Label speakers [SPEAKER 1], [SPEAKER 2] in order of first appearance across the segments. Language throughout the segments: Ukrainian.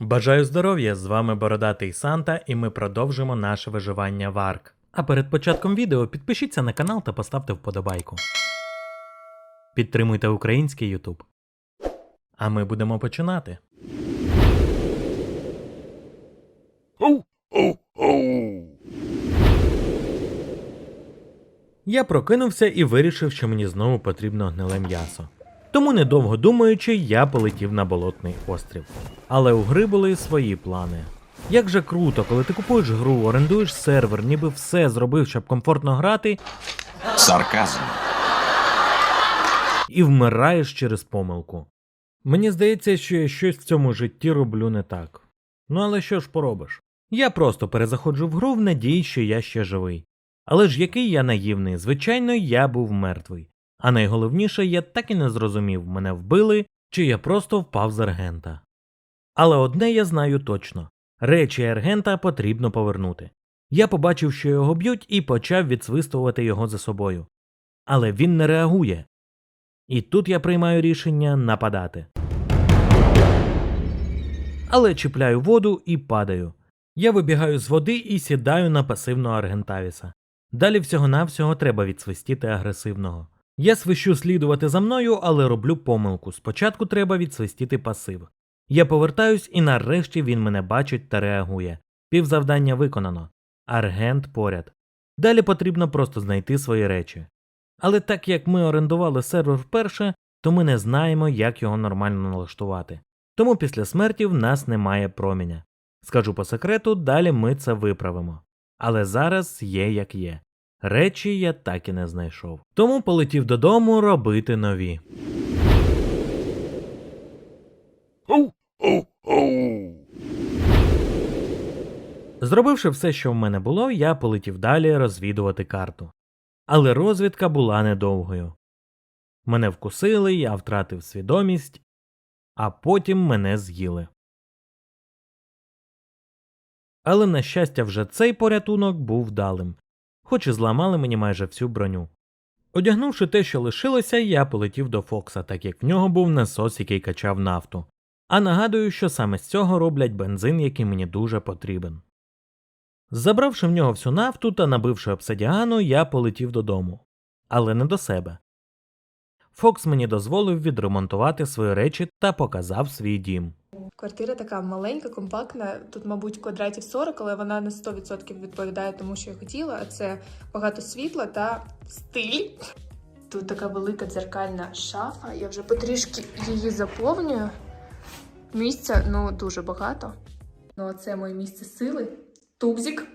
[SPEAKER 1] Бажаю здоров'я! З вами Бородатий Санта, і ми продовжимо наше виживання в Арк. А перед початком відео підпишіться на канал та поставте вподобайку. Підтримуйте український YouTube. А ми будемо починати. Я прокинувся і вирішив, що мені знову потрібно гниле м'ясо. Тому, недовго думаючи, я полетів на болотний острів. Але у гри були свої плани. Як же круто, коли ти купуєш гру, орендуєш сервер, ніби все зробив, щоб комфортно грати,
[SPEAKER 2] Сарказм.
[SPEAKER 1] і вмираєш через помилку. Мені здається, що я щось в цьому житті роблю не так. Ну але що ж поробиш? Я просто перезаходжу в гру в надії, що я ще живий. Але ж який я наївний, звичайно, я був мертвий. А найголовніше, я так і не зрозумів, мене вбили, чи я просто впав з аргента. Але одне я знаю точно речі аргента потрібно повернути. Я побачив, що його б'ють, і почав відсвистувати його за собою. Але він не реагує. І тут я приймаю рішення нападати. Але чіпляю воду і падаю. Я вибігаю з води і сідаю на пасивного аргентавіса. Далі всього-навсього треба відсвистіти агресивного. Я свищу слідувати за мною, але роблю помилку. Спочатку треба відсвистіти пасив. Я повертаюсь і нарешті він мене бачить та реагує. Півзавдання виконано. Аргент поряд. Далі потрібно просто знайти свої речі. Але так як ми орендували сервер вперше, то ми не знаємо, як його нормально налаштувати. Тому після смерті в нас немає проміня. Скажу по секрету, далі ми це виправимо. Але зараз є як є. Речі я так і не знайшов. Тому полетів додому робити нові. Зробивши все, що в мене було, я полетів далі розвідувати карту. Але розвідка була недовгою. Мене вкусили, я втратив свідомість, а потім мене з'їли. Але, на щастя, вже цей порятунок був вдалим, хоч і зламали мені майже всю броню. Одягнувши те, що лишилося, я полетів до Фокса, так як в нього був насос, який качав нафту. А нагадую, що саме з цього роблять бензин, який мені дуже потрібен. Забравши в нього всю нафту та набивши обсидіану, я полетів додому. Але не до себе. Фокс мені дозволив відремонтувати свої речі та показав свій дім.
[SPEAKER 3] Квартира така маленька, компактна. Тут, мабуть, квадратів 40, але вона на 100% відповідає тому, що я хотіла. А це багато світла та стиль. Тут така велика дзеркальна шафа. Я вже потрішки її заповнюю. Місця ну дуже багато. Ну, це моє місце сили. Тубзік,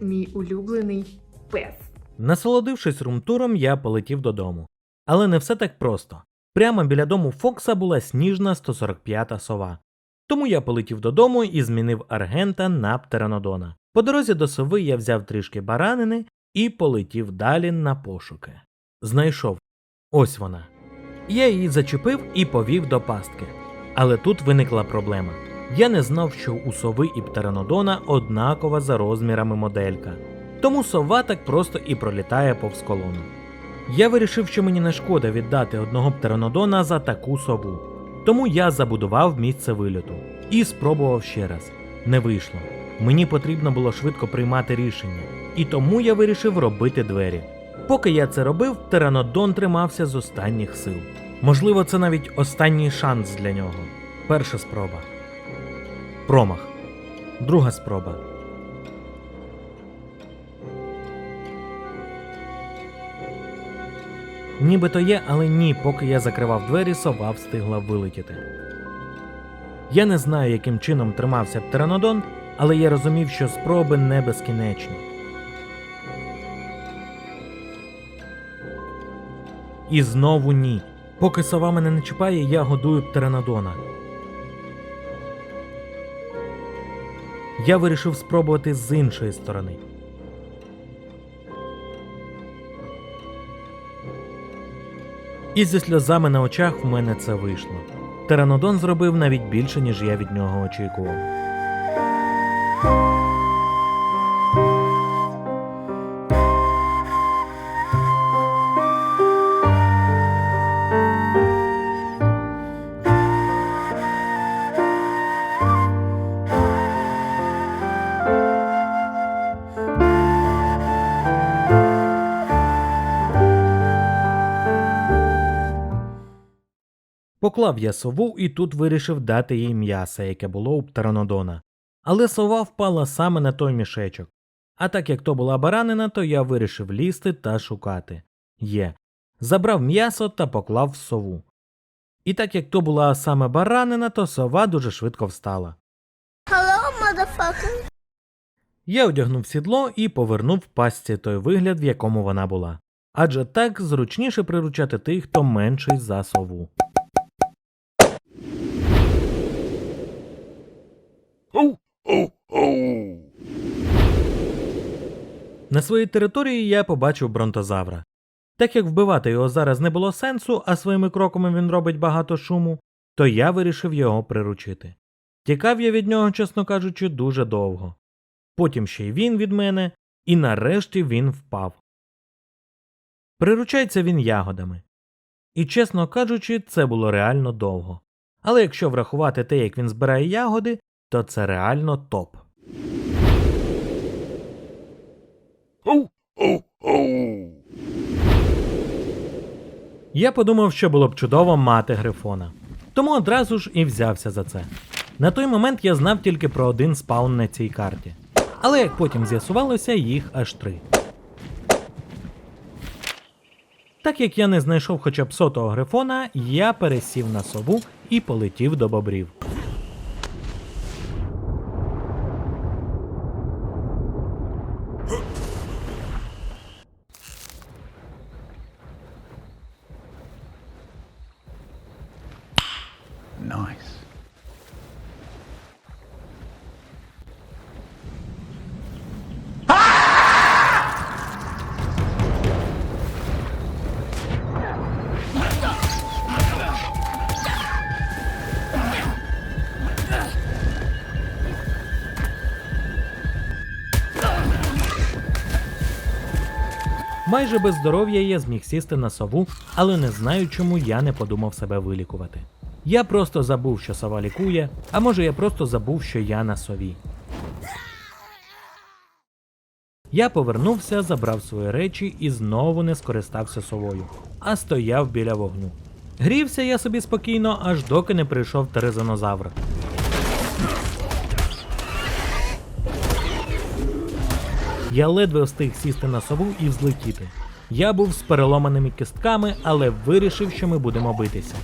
[SPEAKER 3] мій улюблений пес.
[SPEAKER 1] Насолодившись румтуром, я полетів додому. Але не все так просто. Прямо біля дому Фокса була сніжна 145-та сова. Тому я полетів додому і змінив аргента на птеранодона. По дорозі до сови я взяв трішки баранини і полетів далі на пошуки. Знайшов. Ось вона. Я її зачепив і повів до пастки. Але тут виникла проблема. Я не знав, що у сови і птеранодона однакова за розмірами моделька. Тому сова так просто і пролітає повз колону. Я вирішив, що мені не шкода віддати одного птеранодона за таку сову. Тому я забудував місце вильоту і спробував ще раз. Не вийшло. Мені потрібно було швидко приймати рішення, і тому я вирішив робити двері. Поки я це робив, птеранодон тримався з останніх сил. Можливо, це навіть останній шанс для нього. Перша спроба. Промах. Друга спроба. Нібито є, але ні, поки я закривав двері, сова встигла вилетіти. Я не знаю, яким чином тримався птеранодон, але я розумів, що спроби не безкінечні. І знову ні. Поки сова мене не чіпає, я годую птеранодона. Я вирішив спробувати з іншої сторони. І зі сльозами на очах в мене це вийшло. Теранодон зробив навіть більше, ніж я від нього очікував. Поклав я сову і тут вирішив дати їй м'ясо, яке було у птеранодона. Але сова впала саме на той мішечок. А так як то була баранина, то я вирішив лізти та шукати. Є. Забрав м'ясо та поклав в сову. І так як то була саме баранина, то сова дуже швидко встала.
[SPEAKER 2] Hello, motherfucker.
[SPEAKER 1] Я одягнув сідло і повернув пастці той вигляд, в якому вона була. Адже так зручніше приручати тих, хто менший за сову. На своїй території я побачив бронтозавра. Так як вбивати його зараз не було сенсу, а своїми кроками він робить багато шуму, то я вирішив його приручити. Тікав я від нього, чесно кажучи, дуже довго. Потім ще й він від мене, і нарешті він впав. Приручається він ягодами. І, чесно кажучи, це було реально довго. Але якщо врахувати те, як він збирає ягоди, то це реально топ. Я подумав, що було б чудово мати грифона. Тому одразу ж і взявся за це. На той момент я знав тільки про один спаун на цій карті. Але як потім з'ясувалося, їх аж три. Так як я не знайшов хоча б сотого грифона, я пересів на сову і полетів до бобрів.
[SPEAKER 4] Nice.
[SPEAKER 1] Майже без здоров'я я зміг сісти на сову, але не знаю, чому я не подумав себе вилікувати. Я просто забув, що сова лікує, а може я просто забув, що я на сові. Я повернувся, забрав свої речі і знову не скористався совою, а стояв біля вогню. Грівся я собі спокійно, аж доки не прийшов терезонозавр. Я ледве встиг сісти на сову і взлетіти. Я був з переломаними кістками, але вирішив, що ми будемо битися.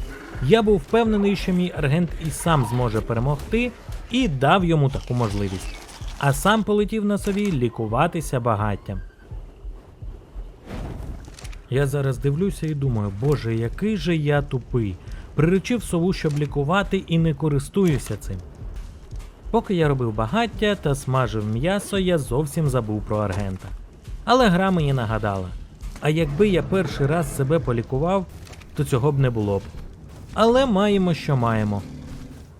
[SPEAKER 1] Я був впевнений, що мій аргент і сам зможе перемогти, і дав йому таку можливість. А сам полетів на сові лікуватися багаттям. Я зараз дивлюся і думаю, боже, який же я тупий. Приручив сову, щоб лікувати, і не користуюся цим. Поки я робив багаття та смажив м'ясо, я зовсім забув про аргента. Але гра мені нагадала. А якби я перший раз себе полікував, то цього б не було б. Але маємо, що маємо.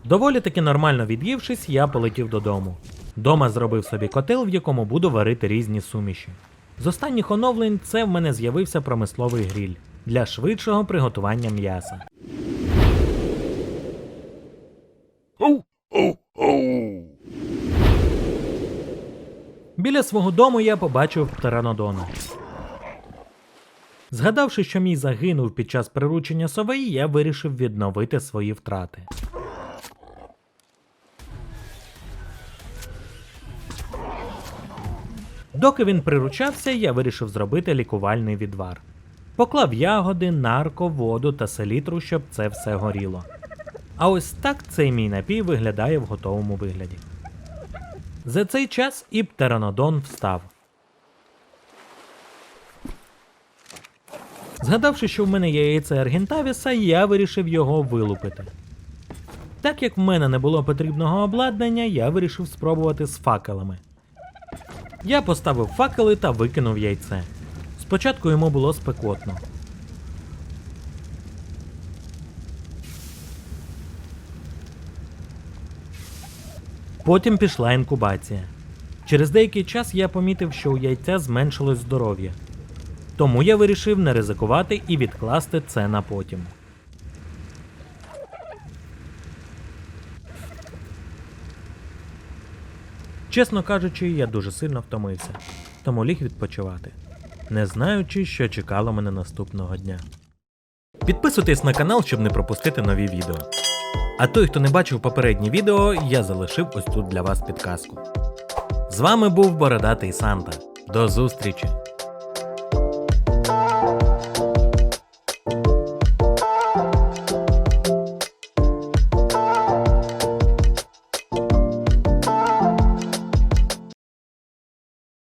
[SPEAKER 1] Доволі таки нормально від'ївшись, я полетів додому. Дома зробив собі котел, в якому буду варити різні суміші. З останніх оновлень це в мене з'явився промисловий гріль для швидшого приготування м'яса. Біля свого дому я побачив птеранодона. Згадавши, що мій загинув під час приручення сови, я вирішив відновити свої втрати. Доки він приручався, я вирішив зробити лікувальний відвар. Поклав ягоди, нарко, воду та селітру, щоб це все горіло. А ось так цей мій напій виглядає в готовому вигляді. За цей час і птеранодон встав. Згадавши, що в мене є яйце Аргентавіса, я вирішив його вилупити. Так як в мене не було потрібного обладнання, я вирішив спробувати з факелами. Я поставив факели та викинув яйце. Спочатку йому було спекотно. Потім пішла інкубація. Через деякий час я помітив, що у яйця зменшилось здоров'я. Тому я вирішив не ризикувати і відкласти це на потім. Чесно кажучи, я дуже сильно втомився, тому ліг відпочивати, не знаючи, що чекало мене наступного дня. Підписуйтесь на канал, щоб не пропустити нові відео. А той, хто не бачив попередні відео, я залишив ось тут для вас підказку. З вами був Бородатий Санта. До зустрічі!